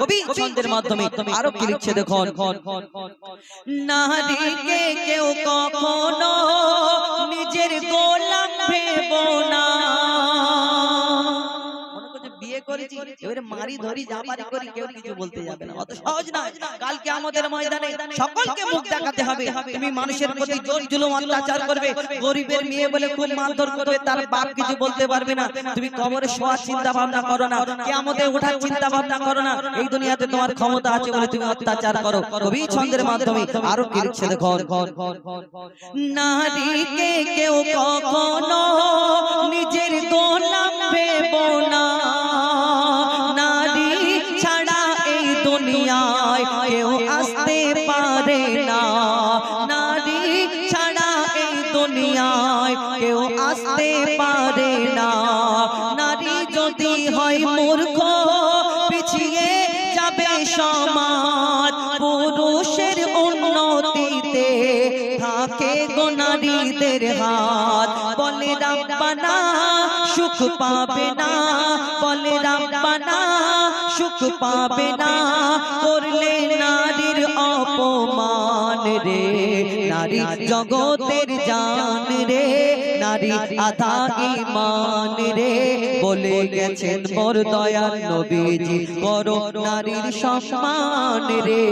কবি ছন্দের মাধ্যমে আরও কি লিখছে দেখুন। নারীকে কেউ কখনো নিজের গোলাম ভেব না। করছে এবারে মারি ধরি করি কেউ কিছু বলতে যাবে না। অত সহজ না কালকে আমাদের ময়দানে সকলকে মুখ দেখাতে হবে। তুমি মানুষের প্রতি জোর জুলুম অত্যাচার করবে। গরিবের মেয়ে বলে খুব মারধর করবে তার বাপ কিছু বলতে পারবে না। তুমি কবরে শোয়ার চিন্তা ভাবনা করো না। কিয়ামতে ওঠার চিন্তা ভাবনা করো না। এই দুনিয়াতে তোমার ক্ষমতা আছে বলে তুমি অত্যাচার করো। কবি ছন্দের মাধ্যমে আরও কি লিখছে দেখো নারীকে কেউ কখনো নিজের ভেব না সুখ পাবে না। বলে রাব্বানা, সুখ পাবে না। করলে নারীর অপমান রে। নারী জগতের জান রে। নারী আধা ইমান রে। বলে গেছেন মোর দয়াল নবীজি, করো নারীর সম্মান রে।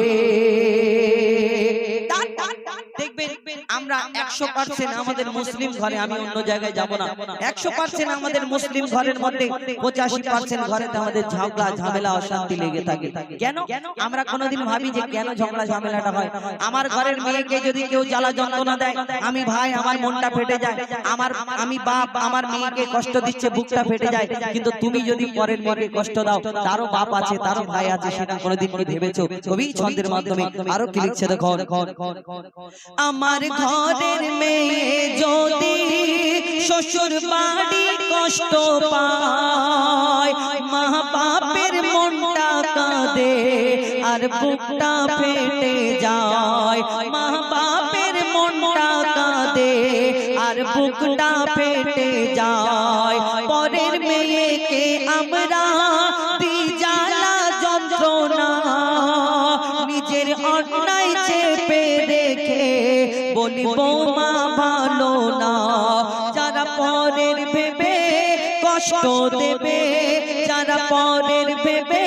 আমরা একশো পার্সেন্ট আমাদের মুসলিম ঘরে আমি অন্য জায়গায় যাব না। একশো পার্সেন্ট আমাদের মুসলিম ঘরের মধ্যে পঁচাশি পার্সেন্ট ঘরেতে আমাদের ঝগড়া ঝামেলা অশান্তি লেগে থাকে। কেন? আমরা কোনোদিন ভাবি যে কেন ঝগড়া ঝামেলাটা হয়? আমার ঘরের মেয়েকে যদি কেউ জ্বালা যন্ত্রণা দেয় আমি ভাই আমার মনটা ফেটে যায়। আমার আমি বাপ আমার মেয়েকে কষ্ট দিচ্ছে বুকটা ফেটে যায়। কিন্তু তুমি যদি পরের মেয়েকে কষ্ট দাও তারও বাপ আছে তারও ভাই আছে সেটা কোনোদিন কি ভেবেছো কবি ছন্দের মাধ্যমে আরও কি লিখছে দেখো আমার ঘরের মেয়ে যদি শ্বশুর বাড়ি কষ্ট পায়, মা বাপের মনটা কাঁদে আর বুকটা ফেটে যায়। মা বাপের মনটা কাঁদে আর বুকটা ফেটে যায়। পরের মেয়েকে আমরা কষ্ট দেবে যারা পরের ভেবে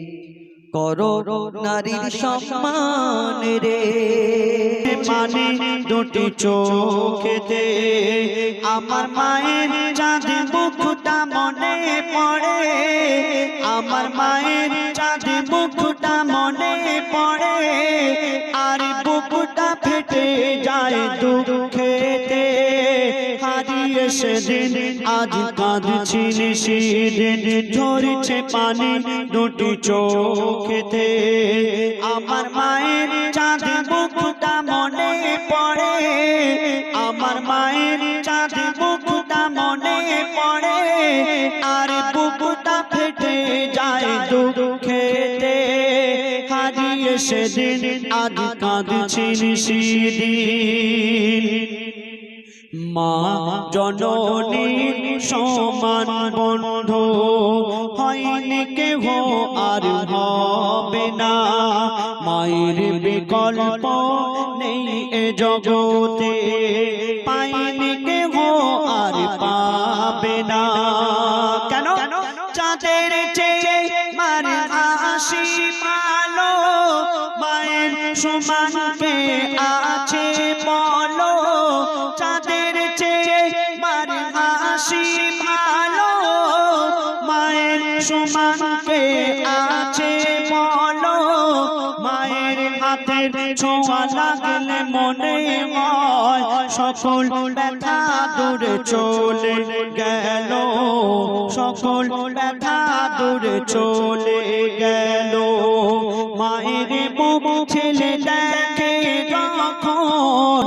করো নারীর সম্মান রে। পানি দুটি চোখেতে আমার মায়ের চাঁদ মুখটা মনে পড়ে। আমার মায়ের চাঁদ মুখটা মনে পড়ে। আর বুকটা ফেটে যায় দুঃখেতে। হারিয়ে সেদিন, আজ কাঁদছি সেদিন ঝরছে পানি দুটি চোখেতে। আমার মায়ের চাঁদ মুখটা মনে পড়ে। আমার মায়ের চাঁদ মুখটা মনে পড়ে। আর বুকটা ফেটে যায় দুঃখেতে। হারিয়ে সেদিন, আজ কাঁদছি সেদিন মা জননী সমান বন্ধু, হয়নি কেহ আর হবে না। মায়ের বিকল্প নেই এ জগতে পাইনি কেহ আর পাবে না। মনে হয় সকল ব্যথা দূরে চলে গেল। সকল ব্যথা দূরে চলে গেল। মায়ের মুখ ছেলে দেখে যখন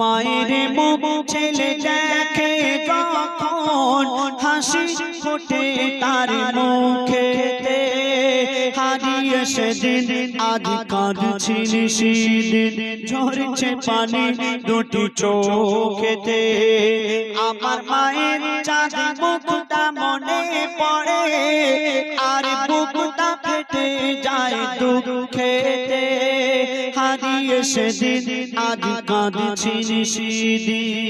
মায়ের মুখ ছেলে দেখে যখন হাসি ফোটে তার মুখেতে। হারিয়ে সেদিন আজ কাঁদছি সেদিন ঝরছে পানি দুটি চোখেতে। আমার মায়ের চাঁদ মুখটা মনে পড়ে, আর বুকটা ফেটে যায় দুঃখেতে। হারিয়ে সেদিন আজ কাঁদছি সেদিন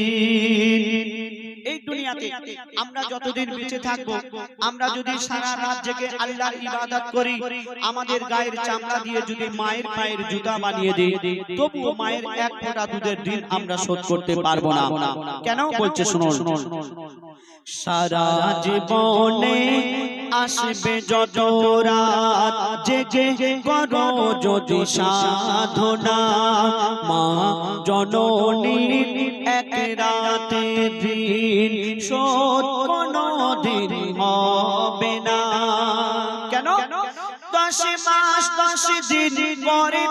এই দুনিয়াতে আমরা যতদিন বেঁচে থাকব আমরা যদি সারা রাত জেগে আল্লাহর ইবাদত করি আমাদের গায়ের চামড়া দিয়ে যদি মায়ের পায়ের জুতা বানিয়ে দিই তবুও মায়ের এক ফোঁটা দুধের দিন আমরা শোধ করতে পারব না। কেন বলছে শুনুন? সারা জীবনে আসবে যত রাত জেগে করো যদি সাধনা। মা জননী এক রাতে দিন শোধ কোনো দিন হবে না। কেন? দশ মাস দশ দিন পরে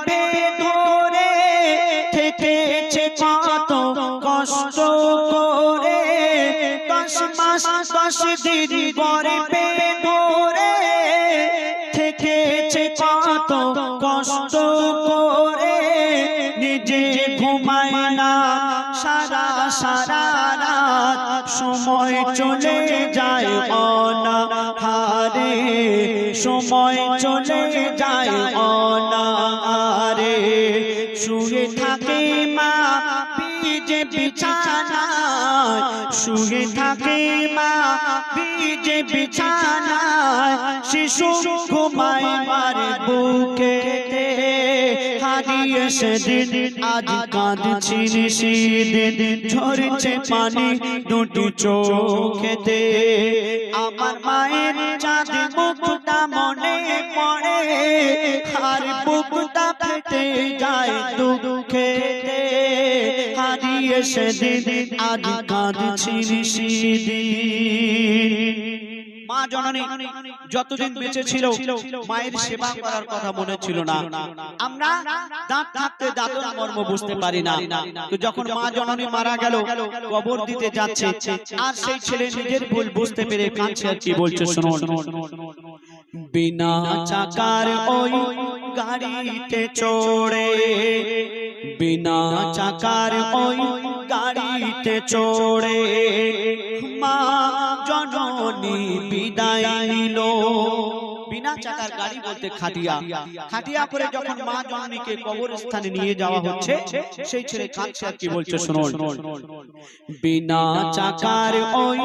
ধরে দশ দিন পরে ধরে থেকেছে কত কষ্ট করে। নিজে ঘুমায় না, সারা সারা রাত সময় চলে যায় অনাহারে। সময় চলে যায় অনাহারে। শুয়ে থাকে মা বীজে বিছানায় শুয়ে থাকে মা ভিজে বিছানায় শিশু ঘুমায় মারে বুকেতে হারিয়ে সেদিন, আজ কাঁদছি সেদিন ঝরছে পানি দুটি চোখেতে। আমার মায়ের চাঁদ মুখটা মনে পড়ে। আর বুকটা ফেটে যায় দুঃখেতে। হারিয়ে সেদিন, আজ কাঁদছি সেদিন মা জননী, যতদিন বেঁচে ছিল, মায়ের সেবা করার কথা মনে ছিল না। আমরা দাঁত থাকতে দাঁতন মর্ম বুঝতে পারি না। তো যখন মা জননী মারা গেল, কবর দিতে যাচ্ছে, আর সেই ছেলে নিজের ভুল বুঝতে পেরে কাঁদছে আর কি বলছে, শুনুন। বিনা চাকার ওই গাড়িতে চড়ে বিনা চাকার ওই গাড়িতে চড়ে মা জননী বিদায় নিল। বিনা চাকার গাড়ি বলতে খাটিয়া। খাটিয়া করে যখন মা জননীকে কবরস্থানে নিয়ে যাওয়া হচ্ছে সেই ছেলে কাঁদছে আর কি বলছে শুনুন বিনা চাকার ওই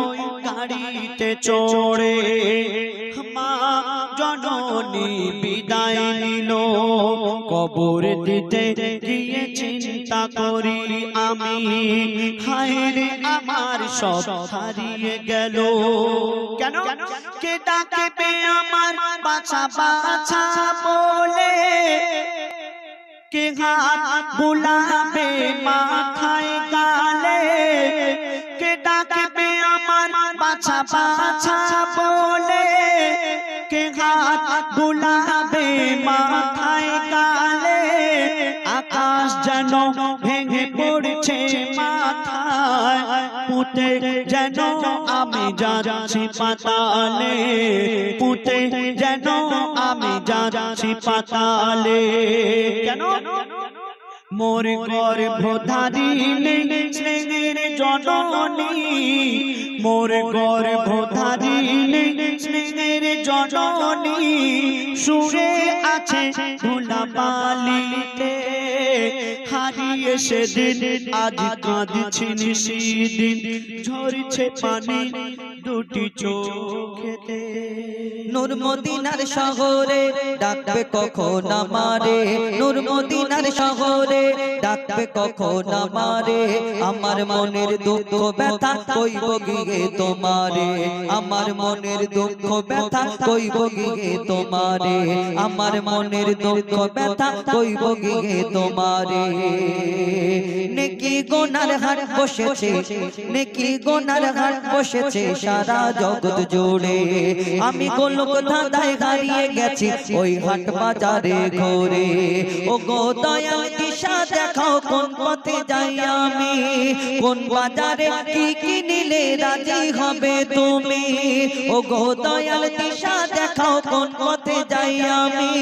গাড়িতে চড়ে মা জননী বিদায় নিল। কবর দিতে গিয়ে চিন্তা করি আমি। হায় রে আমার সব হারিয়ে গেল। কেন? কে ডাকবে আমার বাছা বাছা বলে কে হাত বুলাবে মাথায় গালে? কে ডাকবে আমার বাছা বাছা বলে? কে হাত বুলাবে যেন আমি যাচ্ছি পাতালে পুঁতে যেন আমি যাচ্ছি পাতালে। কেন? মোর গর্ভধারিণী স্নেহের জননী। মোর গর্ভধারিণী স্নেহের জননী। সুরে আছে ধুলা বালিতে হারিয়ে সেদিন আজ কাঁদছি নিশিদিন ঝরছে পানি দুটি চোখেতে। নূর মদিনার শহরে ডাকবে কখন আমারে? নূর মদিনার শহরে ডাকবে কখন আমারে? আমার মনের দুঃখ ব্যথা কইব গিয়ে তোমারে। আমার মনের দুঃখ ব্যথা কইব গিয়ে তোমারে। আমার মনের দুঃখ ব্যথা কইব গিয়ে তোমারে। নেকি গোনার হাট বসেছে, নেকি গোনার হাট বসেছে সারা জগৎ জুড়ে। আমি গোলক ধাঁধায় গেছি, ওই হাট বাজারে ঘোরে। ও গো দিশা দেখাও কোন পথে যাই আমি? কোন বাজারে কি কি নিলে রাজি হবে তুমি? ও গো দয়াল দিশা, দেখাও কোন পথে যাই আমি?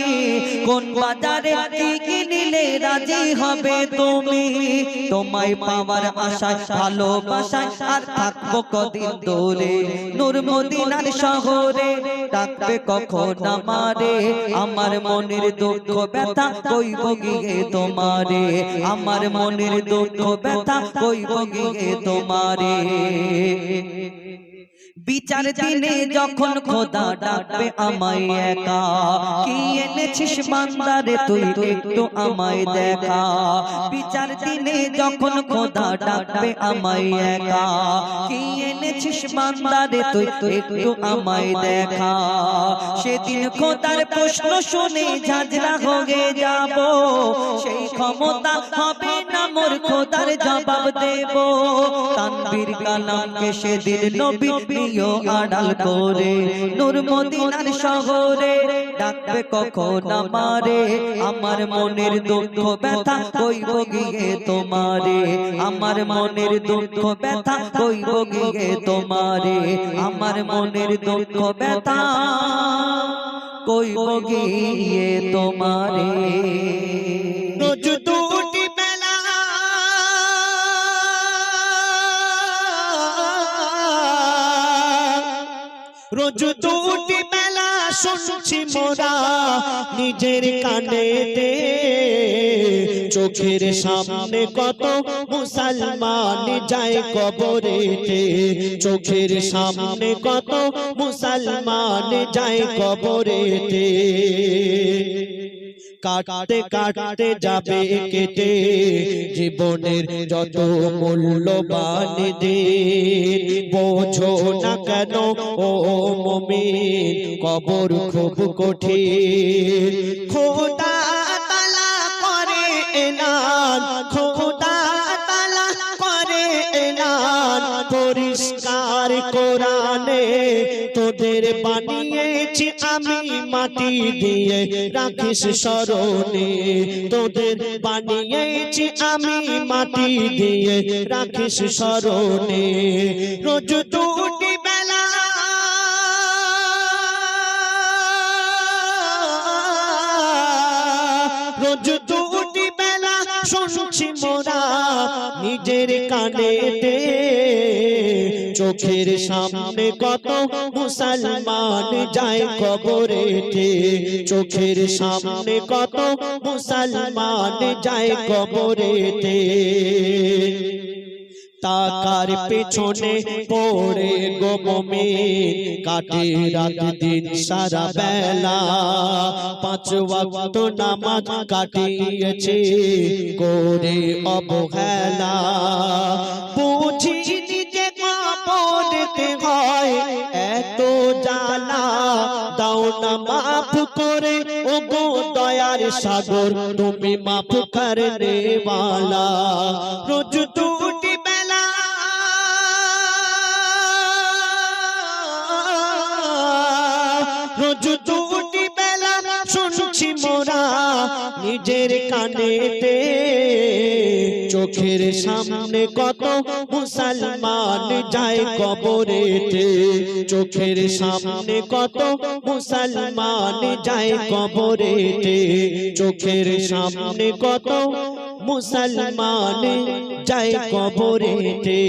কোন বাজারে কি কি নিলে রাজি হবে তুমি? তোমায় পাওয়ার আশায়, ভালোবাসায় আর থাকব কদিন দূরে। নূর মদিনার শহরে ডাকবে কখন আমারে? আমার মনের দুঃখ ব্যথা কইব গিয়ে তোমারে। আমার মনের দুঃখ ব্যথা কইব গিয়ে তোমারে। বিচার দিনে যখন খোদা ডাকবে আমায় একা। কি এনেছিস বান্দারে তুই একটু আমায় দেখা। বিচার দিনে যখন খোদা ডাকবে আমায় একা। কি এনেছিস বান্দারে তুই একটু আমায় দেখা। সেদিন খোদার প্রশ্ন শুনে ঝাঁঝরা হয়ে যাব। সেই ক্ষমতা হবে না মোর খোদার জবাব দেব। তানবীর কালামকে সেদিন নবী নিও আড়াল করে। নূর মদিনার শহরে ডাকবে কখন আমারে? আমার মনের দুঃখ ব্যথা কইব গিয়ে তোমারে। আমার মনের দুঃখ ব্যথা কইব গিয়ে তোমারে। আমার মনের দুঃখ ব্যথা কইব গিয়ে তোমারে। রোজ রোজ দুটি বেলা শুনছি মোরা নিজের কানেতে। চোখের সামনে কত মুসলমান যায় কবরেতে। চোখের সামনে কত মুসলমান যায় কবরেতে। কাটতে কাটতে যাবে কেটে জীবনের যত মূল্যবান দিন। বোঝো না কেন, ও মমিন, কবর খুব কঠিন। খোদা তোদের বানিয়েছি, আমি মাটি দিয়ে রাখিস স্মরণে। তোদের বানিয়েছি, আমি মাটি দিয়ে রাখিস স্মরণে। রোজ দুটি বেলা রোজ দুটি বেলা শুনছি মোরা নিজের কানেতে চোখের সামনে কত মুসলমান যায় কবরেতে চোখের সামনে কত মুসলমান যায় কবরেতে তাকার পেছনে পড়ে গোমে কাটে রাত দিন সারা বেলা। পাঁচ ওয়াক্ত নামাজ কাটিয়েছে, করে অবহেলা। বুঝি মাফ করে ও গো দয়ার সাগর, তুমি মাফ করনে वाला রোজ দুটি বেলা রোজ দুটি বেলা শুনছি মোরা নিজের কানেতে চোখের সামনে কত মুসলমান যায় কবরেতে? চোখের সামনে কত মুসলমান যায় কবরেতে? চোখের সামনে কত মুসলমান যায় কবরেতে?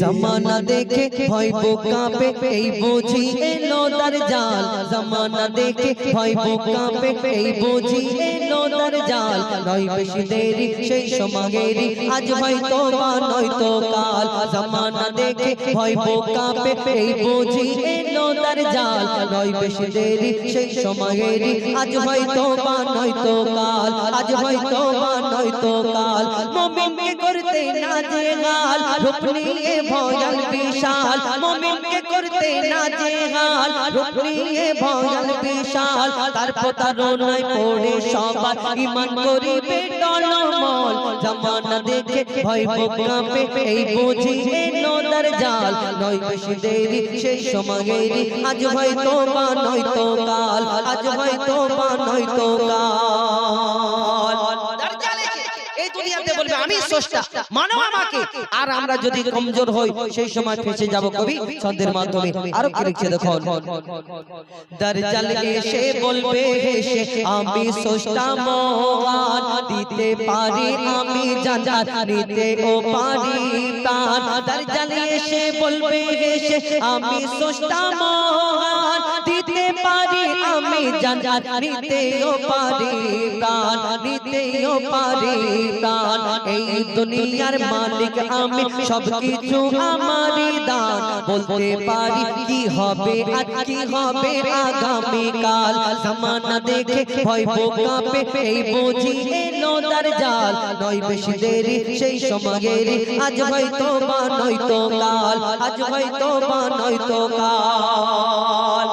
জমানা দেখে ভয় কাঁপে এই বুঝি এলো তার জাল জমানা দেখে ভয় কাঁপে এই বুঝি এলো তার জাল নয় বেশি দেরি সেই সমাগেরি আজ হয়তো বা নয়তো কাল। জামানা দেখে ভয় কাঁপে এই বুঝি তার জাল নয় বেশি দেরি সেই সমাগেরি আজ হয়তো বা নয়তো কাল আজ হয়তো বা নয়তো কাল। মুমিনকে করতে না যে হাল রূপ নিয়ে ভয়াল বিশাল। মুমিনকে করতে না যে হাল রূপ নিয়ে ভয়াল বিশাল। তার প্রতারণায় পড়ে সবার ইমান করিবে টলমল। জামানা দেখে ভয় কাঁপে এই বুঝি এলো তার জাল। নয় বেশি দেরি সেই সময়েরই আজ হয়তো বা নয়তো কাল আজ হয়তো বা নয়তো কাল। বলবে আমি স্রষ্টা। মানো আমাকে। আর আমরা যদি কমজোর হই সেই সময় ফেসে যাব কবি। ছন্দের মাধ্যমে। আরও কি লিখছে দেখুন? দরজাল এসে বলবে হেসে আমি স্রষ্টা মহান দিতে পারি আমি জানার নিতে ও পারি প্রাণ দরজাল এসে বলবে হেসে আমি স্রষ্টা মহান দিতে আমি জানার নিতে ও পারি প্রাণ, নিতে ও পারি প্রাণ। এই দুনিয়ার মালিক আমি সব কিছু আমারই দান। বলতে পারি কি হবে আর কি হবে আগামী কাল জামানা দেখে ভয় কাঁপে, এই বুঝি এলো তার জাল। নয় বেশি দেরি, সেই সময়েরই আজ হয়তো বা নয়তো কাল। আজ হয়তো বা নয়তো কাল।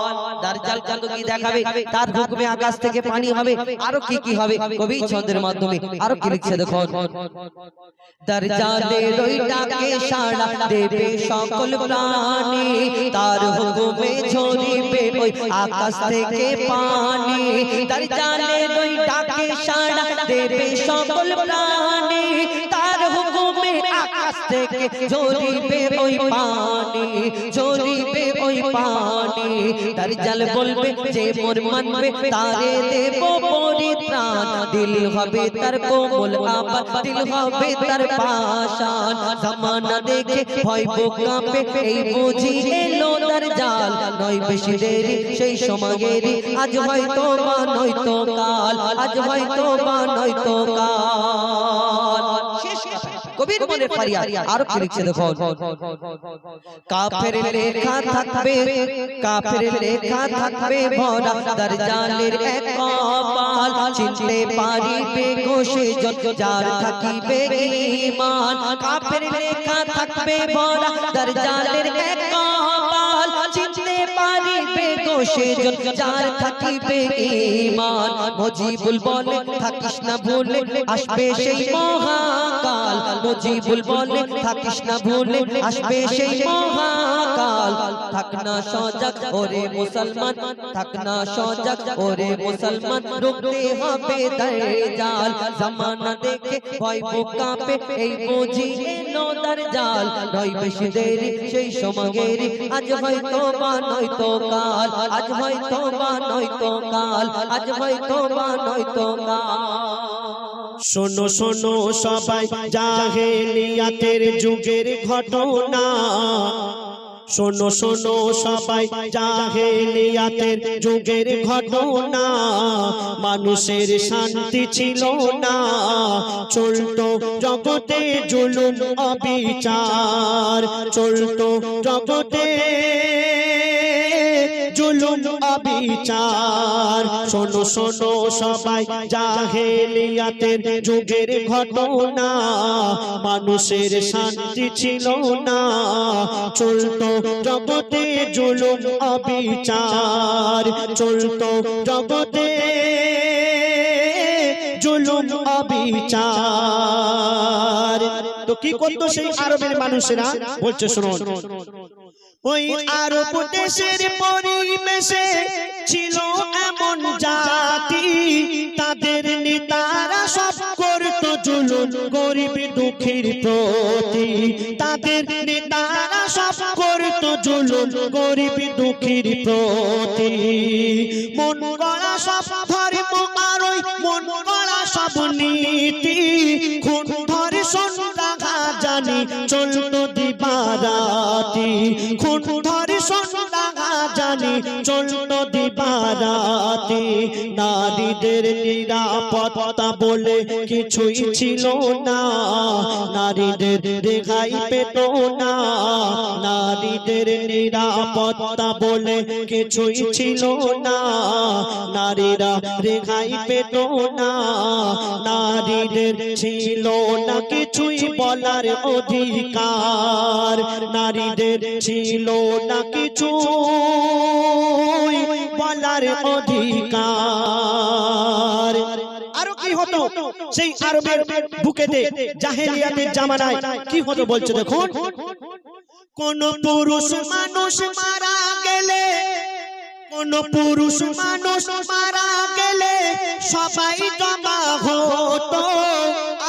দার্জাল কত দেখাবে, তার হুকুমে আকাশ থেকে পানি হবে। আরও কি কি হবে? কবি ছন্দের মাধ্যমে আরও কি লিখছে দেখুন? দরজালে রই সাড়া দেবে সকল প্রাণী? তার হুকুমে ঝরিবে ওই আকাশ থেকে পানি। দরজালে রই সাড়া দেবে সকল প্রাণী? তার হুকুমে আকাশ থেকে ঝরিবে ওই পানি। ঝরিবে ওই পানি দরজাল বলবে যে মোর মানবে তারে দেব পরিত্রাণ। দিল হবে তার কোমল আবার দিল হবে তার পাশান জামানা দেখে ভয় কাঁপে এই বুঝি এলো তার জাল। নয় বেশি দেরি সেই সময়েরই আজ হয়তো বা নয়তো কাল। আজ হয়তো বা নয়তো কাল। কবির মনে ফারিয়াদ। আর কি লিখছে দেখো কাফের লেখা থাকবে কাফের লেখা থাকবে ভরা দরজালের এক কপাল। চিনতে পারিবে কোষে যত যার থাকিবে ঈমান। কাফের লেখা থাকবে ভরা দরজালের এক যত যার থাকিবে ঈমান। মজিবুল বলে থাকিস না ভুলে আসবে সেই মহাকাল। মজিবুল বলে থাকিস না ভুলে আসবে সেই মহাকাল। থাক না সজাগ ওরে মুসলমান। থাক না সজাগ ওরে মুসলমান। রুখতে হবে জাল জামানা দেখে ভয় কাঁপে। এই বুঝি তার জাল। নয় বেশি দেরি সেই সময়েরই আজ হয়তো বা নয়তো কাল। আজ হয়তো বা নয়তো কাল। আজ হয়তো বা নয়তো কাল। শোনো শোনো, সবাই, জাহেলিয়াতের যুগের ঘটনা। শোনো শোনো, সবাই, জাহেলিয়াতের যুগের ঘটনা। মানুষের শান্তি ছিল না। চলতো জগতে জুলুম, অবিচার। চলতো জগতে জুলুম অবিচার। শোনো শোনো, সবাই, জাহেলিয়াতের যুগের ঘটনা। মানুষের শান্তি ছিল না। চলতো জগতে জুলুম অবিচার। চলতো জগতে জুলুম অবিচার। কি করতো সেই আরবের মানুষেরা? বলছে শুনুন। ওই আরব দেশের পরিবেশে ছিল এমন জাতি। তাদের নেতারা সব করত জুলুম গরিব দুঃখীর প্রতি। তাদের নেতারা সব করত জুলুম গরিব দুঃখীর প্রতি। মন গড়া সব ধর্ম আর ওই মন গড়া সব নীতি। খুন ধর্ষণ রাখা জানি চলতো দিবারাতি। খুন ধর্ষণ রাখা জানি চলতো দিবারাতি। নারীদের নিরাপত্তা বলে কিছুই ছিল না। নারীদের রেখাই পেত না। নারীদের নিরাপত্তা বলে কিছুই ছিল না। নারীরা রেখাই পেত না। নারীদের ছিল না কিছুই বলার অধিকার। নারীদের ছিল না কিছু। বলার অধিকার। আরও কি হতো? সেই আরবের জামানায় কি হতো দেখুন কোন পুরুষ মানুষ মারা গেলে, কোন পুরুষ মানুষ মারা গেলে সবাই জমা হতো।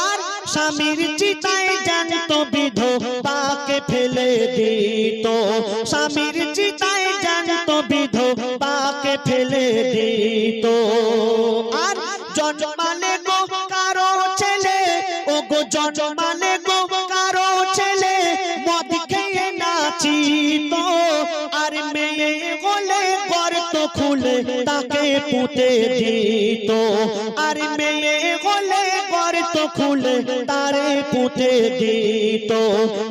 আর স্বামীর চিতায় জানতো বিধবাকে ফেলে দিত। স্বামীর ফেলে দিত আর জন্মালে গো কারও ছেলে ও গো জন্মালে তাকে পুঁতে দিত। আর মেয়ে হলে গর্ত খুলে তারে পুঁতে দিত।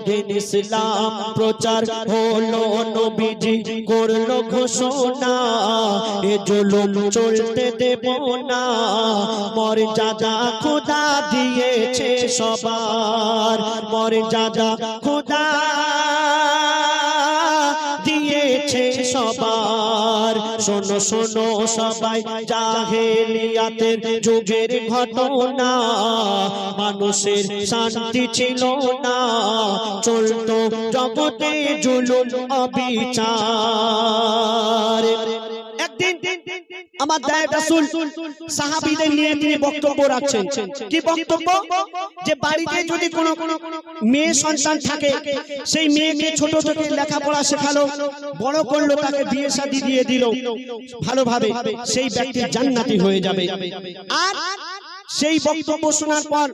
দিন ইসলাম প্রচার হলো, নবীজি করল ঘোষণা। এ জুলুম চলতে দেব না। মর্যাদা খোদা দিয়েছে সবার। মর্যাদা খোদা শোনো শোনো সবাই জাহেলিয়াতের যুগের ঘটনা। মানুষের শান্তি ছিল না। চলতো জগতে জুলুম অবিচার। আমার দায় রাসুল সাহাবিদের নিয়ে তিনি বক্তব্য রাখছেন। কি বক্তব্য? যে বাড়িতে যদি কোনো মেয়ে সন্তান থাকে, সেই মেয়েকে ছোট থেকে লেখাপড়া শেখালো, বড় করল, তাকে বিয়ে শাদি দিয়ে দিল। ভালোভাবে সেই ব্যক্তি জান্নাতি হয়ে যাবে। আর সেই বক্তব্য শোনার পর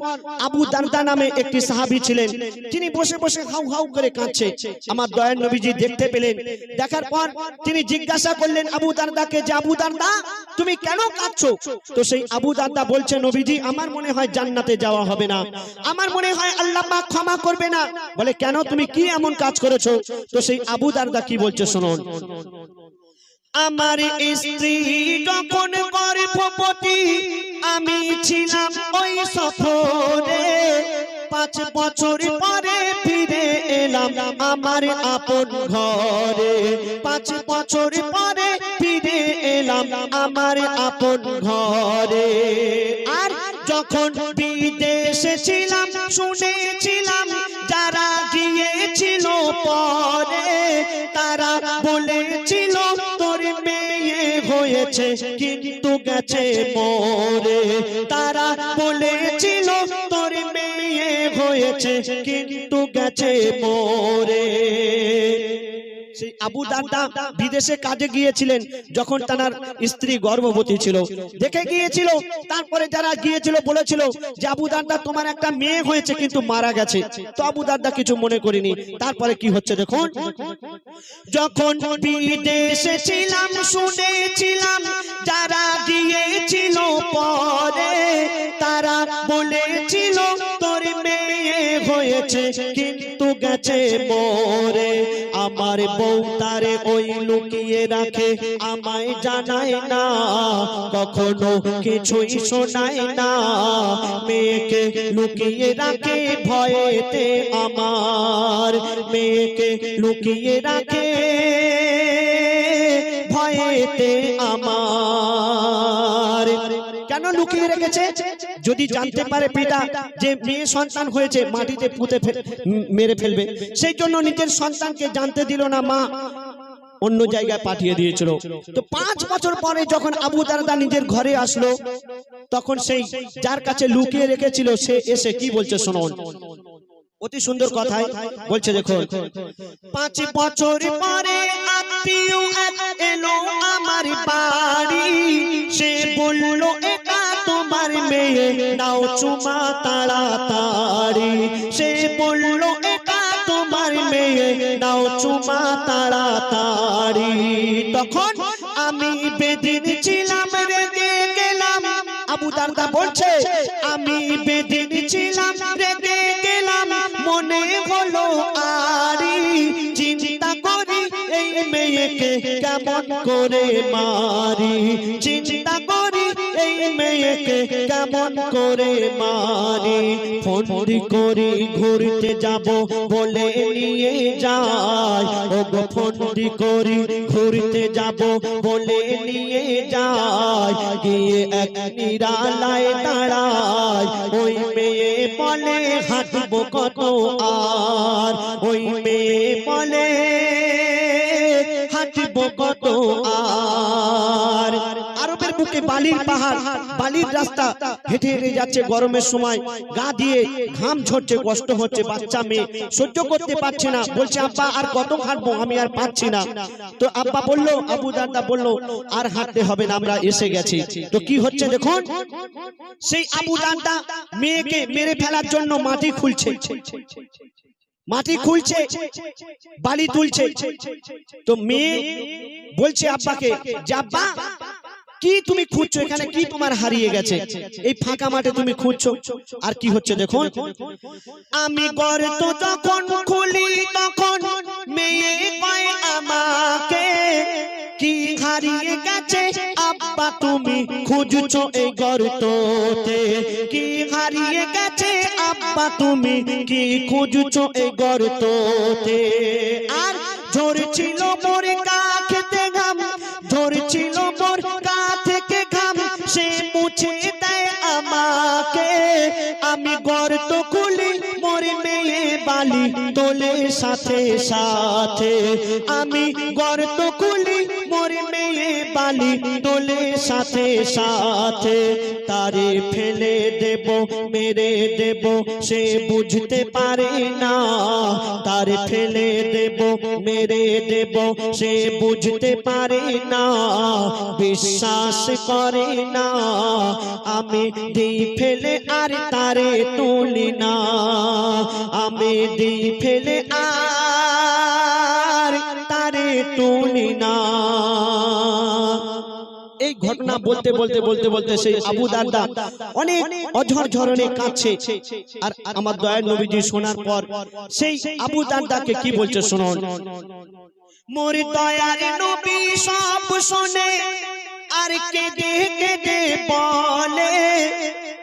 আবু দারদা নামে একটি সাহাবী ছিলেন। তিনি বসে বসে হাউ হাউ করে কাঁদছে। আমার দয়ার নবীজি দেখতে পেলেন। দেখার পর তিনি জিজ্ঞাসা করলেন আবু দারদাকে যে, আবু দারদা, তুমি কেন কাঁদছো? তো সেই আবু দারদা বলছে, নবীজি, আমার মনে হয় জান্নাতে যাওয়া হবে না। আমার মনে হয় আল্লাহ পাক ক্ষমা করবে না। বলে, কেন? তুমি কি এমন কাজ করেছ? তো সেই আবু দারদা কি বলছে, শুনুন। আমার স্ত্রী যখন গর্ভবতী, আমি ছিলাম ওই সফরে। পাঁচ বছর পরে ফিরে এলাম আমার আপন ঘরে। পাঁচ বছর পরে ফিরে এলাম আমার আপন ঘরে। আর যখন বিদেশে ছিলাম, শুনেছিলাম হয়েছে কিন্তু গেছে মরে। তারা বলেছিল তোর মেয়ে হয়েছে কিন্তু গেছে মরে। সেই আবু দারদা বিদেশে কাজে গিয়েছিলেন যখন তার স্ত্রী গর্ভবতী ছিল। দেখে গিয়েছিল, তারপরে যারা গিয়েছিল বলেছিল যে আবু দারদা তোমার একটা মেয়ে হয়েছে কিন্তু মারা গেছে। তো আবু দারদা কিছু মনে করিনি। তারপরে কি হচ্ছে দেখুন? যখন বিদেশে ছিলাম, শুনেছিলাম, যারা গিয়েছিল পরে, তারা বলেছিল, তোর মেয়ে হয়েছে, কিন্তু গেছে মরে। আমার বউ তারে ওই লুকিয়ে রাখে, আমায় জানায় না, কখনো কিছুই শোনায় না। মেয়েকে লুকিয়ে রাখে ভয়েতে আমার, মেয়েকে লুকিয়ে রাখে ভয়েতে আমার। কেন লুকিয়ে রেখেছে? যদি জানতে পারে পিতা যে মেয়ে সন্তান হয়েছে, মাটিতে পুঁতে মেরে ফেলবে। সেই জন্য নিজের সন্তানকে জানতে দিল না মা। অন্য জায়গায় পাঠিয়ে দিয়েছিল। তো পাঁচ বছর পরে যখন আবু দারদা নিজের ঘরে আসলো, তখন সেই যার কাছে লুকিয়ে রেখেছিল, সে এসে কি বলছে শুনুন অতি সুন্দর কথাই বলছে, দেখুন, পাঁচ বছর পরে এক এলো আমার বাড়ি। সে বলল, এটা তোমার মেয়ে, নাও চুমা সে বলল, এটা তোমার মেয়ে, নাও চুমা তখন আমি বেদিন ছিলাম, রেগে গেলাম। আবু বলছে, আমি বেদিন ছিলাম, রেগে মেয়েকে কেমন করে মারি? চিন্তা করি এই মেয়েকে কেমন করে মারি? ফোনটি করি, ঘুরতে যাব বলে নিয়ে যায়। ও গো ফোনটি করি, ঘুরতে যাব বলে নিয়ে যায়। গিয়ে এক নিরালায় দাঁড়ায়। ওই মেয়ে বলে, হাঁটবো কত আর? ওই মেয়ে বলে কত আর। আরবের বুকে বালির পাহাড়, বালির রাস্তা হেঁটে হেঁটে যাচ্ছে গরমের সময়। গা দিয়ে ঘাম ঝরছে, কষ্ট হচ্ছে, বাচ্চা মেয়ে। সহ্য করতে পারছে না। বলছে, আব্বা, আর কত আমি আর পাচ্ছি না। তো আব্বা বলল, আবু দাদা বলল, আর হাঁটতে হবে না, আমরা এসে গেছি। তো কি হচ্ছে দেখুন? সেই আবু দাদা মেয়েকে মেরে ফেলার জন্য মাটি খুলছে। মাটি খুলছে বালি তুলছে। তো মেয়ে বলছে আব্বাকে যে আব্বা কি তুমি খুঁজছো এখানে? কি তোমার হারিয়ে গেছে? এই ফাঁকা মাঠে তুমি খুঁজছো? আর কি হচ্ছে দেখুন? আমি গর্ত যখন খুলি তখন মেয়ে কয় আমাকে। কি হারিয়ে গেছে? আব্বা তুমি খুঁজছো এই গর্ততে। কি হারিয়ে গেছে? আব্বা তুমি কি খুঁজছো এ গর্ততে? আর ঝরছিল মোর কা খেতে ঘাম ঝরছিল মোর কা থেকে ঘাম, সে মুছে দেয় আমাকে। আমি গর্ত খুলি, মোর মেয়ে বালি তোলে সাথে সাথে আমি গর্ত খুলি, মোর মেয়ে বালি তোলে সাথে সাথে তারে ফেলে দেব, মেরে দেব, সে বুঝতে পারে না। তারে ফেলে দেব, মেরে দেব, সে বুঝতে পারে না। বিশ্বাস করে না, আমি দিই ফেলে আর তারে তুলি না। আমি দিই ফেলে আর তারে তুলি না। এই ঘটনা বলতে বলতে বলতে বলতে সেই আবু দাদা অনেক অঝর ঝরনে কাঁদছে। আর আমার দয়ার নবীজি শোনার পর সেই আবু দাদাকে কি বলছে শুনুন। মোর দয়ার নবী সব শোনে, আর কেঁদে কেঁদে বলে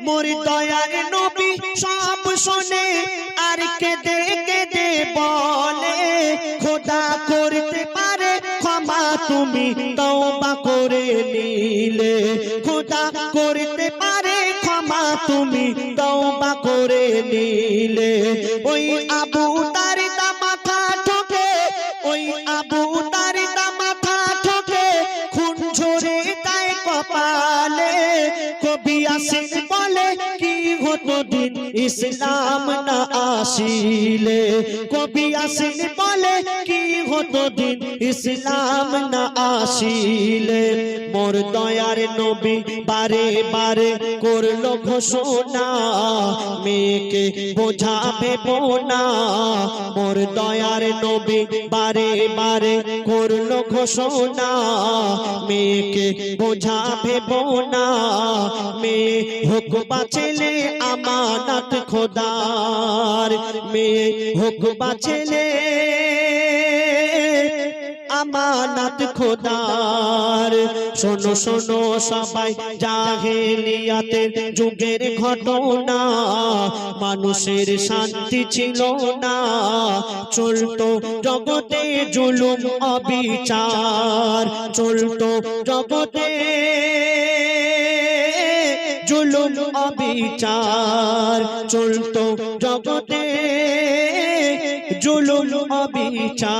মোর দয়ার নবী সব শোনে আর কেঁদে কেঁদে বলে ইসলাম না আসিলে, কবি আসিন বলে কি হতো দিন? ইসলাম না আসিলে, মোর দয়ার নবী বারে বারে করল ঘোষণা, মেয়েকে বোঝাবে বোনা। মোর দয়ার নবী বারে বারে করল ঘোষণা, মেয়েকে বোঝাবে বোনা। মেয়ে হোক বাঁচলে আমানত খোদার মেয়ে হোক বাঁচলে আমানত খোদার। শোনো শোনো, সবাই জাহেলিয়াতের যুগের ঘটনা, মানুষের শান্তি ছিল না। চলতো জগতে জুলুম, অবিচার। চলতো জগতে অবিচার। চলতো জগতে জুলুম অবিচার।